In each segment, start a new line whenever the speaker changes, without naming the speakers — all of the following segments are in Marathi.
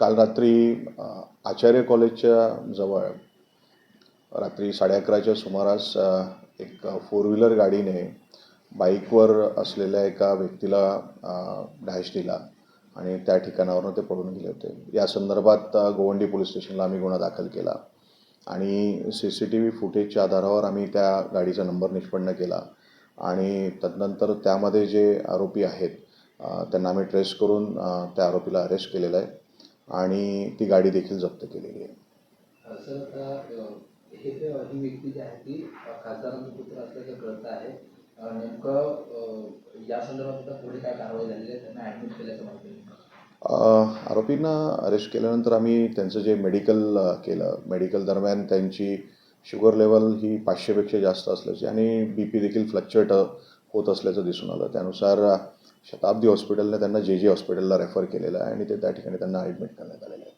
काल रात्री आचार्य कॉलेजच्या जवळ रात्री साडे अकराच्या सुमारास एक फोर व्हीलर गाडीने बाईकवर असलेल्या एका व्यक्तीला डॅश दिला आणि त्या ठिकाणावरून ते पळून गेले होते. या संदर्भात गोवंडी पोलीस स्टेशनला आम्ही गुन्हा दाखल केला आणि सी सी टी व्ही फुटेजच्या आधारावर आम्ही त्या गाडीचा नंबर निष्पन्न केला आणि तदनंतर त्यामध्ये जे आरोपी आहेत त्यांना आम्ही ट्रेस करून त्या आरोपीला अरेस्ट केलेलं आहे. आणि ती गाडी देखील जप्त केलेली आहे. आरोपींना अरेस्ट केल्यानंतर आम्ही त्यांचं जे मेडिकल केलं मेडिकल दरम्यान त्यांची शुगर लेवल ही पाचशेपेक्षा जास्त असल्याची आणि बी पी देखील फ्लक्च्युएट होत असल्याचं दिसून आलं. त्यानुसार शताब्दी हॉस्पिटलने त्यांना जे जे हॉस्पिटलला रेफर केलेलं आहे आणि ते त्या ठिकाणी त्यांना ॲडमिट करण्यात आलेलं आहे.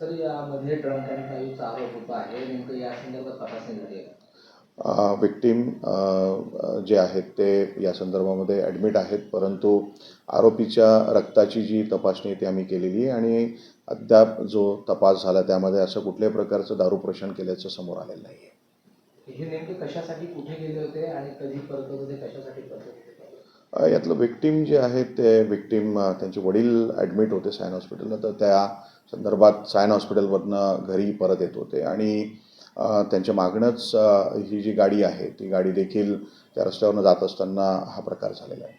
सर यामध्ये ड्रंक अँड ड्राईव्हचा आरोप होतो आहे. नेमकं या संदर्भात तपासणी झाली आहे
विक्टीम जे आहेत ते या संदर्भामध्ये ॲडमिट आहेत. परंतु आरोपीच्या रक्ताची जी तपासणी ती आम्ही केलेली आहे आणि अद्याप जो तपास झाला त्यामध्ये असं कुठल्याही प्रकारचं दारू प्रशन केल्याचं समोर आलेलं नाही आहे
हे नेमके कशासाठी कुठे गेले होते आणि कधी परत होते कशासाठी परत होते?
यातलं विक्टीम जे आहे ते विक्टीम त्यांचे वडील ॲडमिट होते सायन हॉस्पिटलला. तर त्या संदर्भात सायन हॉस्पिटलवरनं घरी परत येत होते. आणि त्यांच्या मागणंच ही जी गाडी आहे ती गाडी देखील त्या रस्त्यावरनं जात असताना हा प्रकार झालेला आहे.